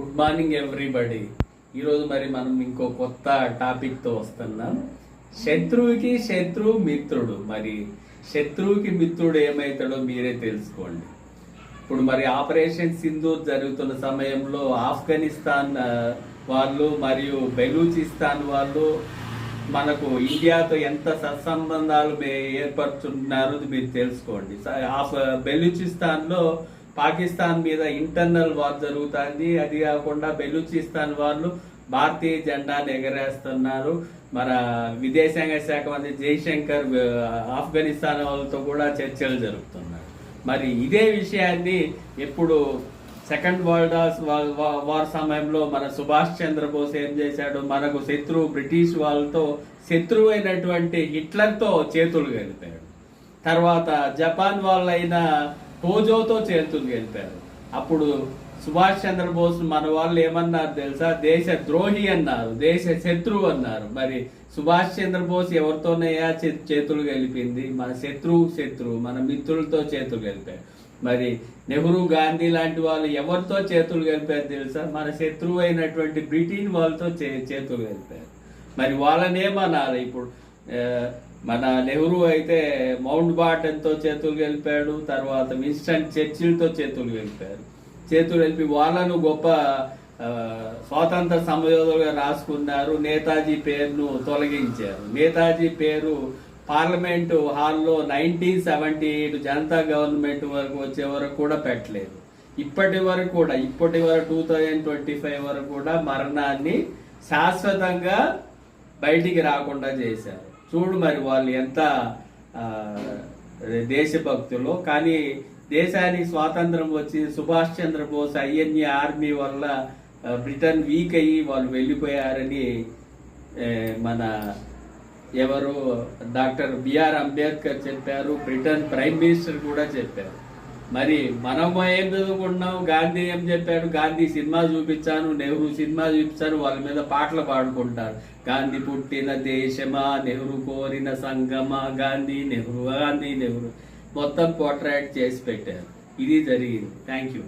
Good morning everybody ఈరోజు మరి మనం ఇంకో కొత్త టాపిక్తో వస్తున్నాం. శత్రువుకి శత్రువు మిత్రుడు. మరి శత్రువుకి మిత్రుడు ఏమవుతాడో మీరే తెలుసుకోండి. ఇప్పుడు మరి ఆపరేషన్ సింధూర్ జరుగుతున్న సమయంలో ఆఫ్ఘనిస్తాన్ వాళ్ళు మరియు బెలూచిస్తాన్ వాళ్ళు మనకు ఇండియాతో ఎంత సత్సంబంధాలు మే- ఏర్పరుచున్నారో మీరు తెలుసుకోండి. స- ఆఫ్ బెలూచిస్తాన్లో పాకిస్తాన్ మీద ఇంటర్నల్ వార్ జరుగుతుంది. అది కాకుండా బెలూచిస్తాన్ వాళ్ళు భారతీయ జెండాను ఎగరేస్తున్నారు. మన విదేశాంగ శాఖ మంత్రి జైశంకర్ ఆఫ్ఘనిస్తాన్ వాళ్ళతో కూడా చర్చలు జరుపుతున్నారు. మరి ఇదే విషయాన్ని ఎప్పుడు సెకండ్ వరల్డ్ వార్ వార్ సమయంలో మన సుభాష్ చంద్రబోస్ ఏం చేశాడు? మనకు శత్రువు బ్రిటిష్ వాళ్ళతో శత్రువు అయినటువంటి హిట్లర్తో చేతులు కలిపాడు. తర్వాత జపాన్ వాళ్ళైన హోజోతో చేతులు గెలిపారు. అప్పుడు సుభాష్ చంద్రబోస్ మన వాళ్ళు ఏమన్నారు తెలుసా? దేశ ద్రోహి అన్నారు దేశ శత్రువు అన్నారు. మరి సుభాష్ చంద్రబోస్ ఎవరితోనయ్యా చేతులు గెలిపింది? మన శత్రువు శత్రువు మన మిత్రులతో చేతులు గెలిపారు. మరి నెహ్రూ గాంధీ లాంటి వాళ్ళు ఎవరితో చేతులు గెలిపారు తెలుసా? మన శత్రువు అయినటువంటి బ్రిటిన్ వాళ్ళతో చే- చేతులు గెలిపారు. మరి వాళ్ళనేమన్నారు ఇప్పుడు? మన నెహ్రూ అయితే మౌంట్ బాటన్తో చేతులు గెలిపాడు తర్వాత విన్స్టన్ చర్చిల్తో చేతులు గెలిపారు. చేతులు గెలిపి వాళ్ళను గొప్ప స్వాతంత్ర సమయోధులుగా రాసుకున్నారు. నేతాజీ పేరును తొలగించారు. నేతాజీ పేరు పార్లమెంటు హాల్లో nineteen seventy eight Janata government వరకు వచ్చే వరకు కూడా పెట్టలేదు. ఇప్పటి వరకు కూడా ఇప్పటి వరకు టూ థౌజండ్ ట్వంటీ ఫైవ్ వరకు కూడా మరణాన్ని శాశ్వతంగా బయటికి రాకుండా చేశారు. చూడు మరి వాళ్ళు ఎంత దేశభక్తులు. కానీ దేశానికి స్వాతంత్రం వచ్చి సుభాష్ చంద్రబోస్ ఐఎన్ఏ ఆర్మీ వల్ల బ్రిటన్ వీక్ అయ్యి వాళ్ళు వెళ్ళిపోయారని మన ఎవరు డాక్టర్ బిఆర్ అంబేద్కర్ చెప్పారు బ్రిటన్ ప్రైమ్ మినిస్టర్ కూడా చెప్పారు. మరి మనం ఏం చదువుకుంటున్నాం? గాంధీ ఏం చెప్పాడు? గాంధీ సినిమా చూపించాను నెహ్రూ సినిమా చూపించాను వాళ్ళ మీద పాటలు పాడుకుంటారు. గాంధీ పుట్టిన దేశమా? నెహ్రూ కోరిన సంగమా గాంధీ నెహ్రూ గాంధీ నెహ్రూ. మొత్తం పోర్ట్రాక్ట్ చేసి పెట్టారు. ఇది జరిగింది. Thank you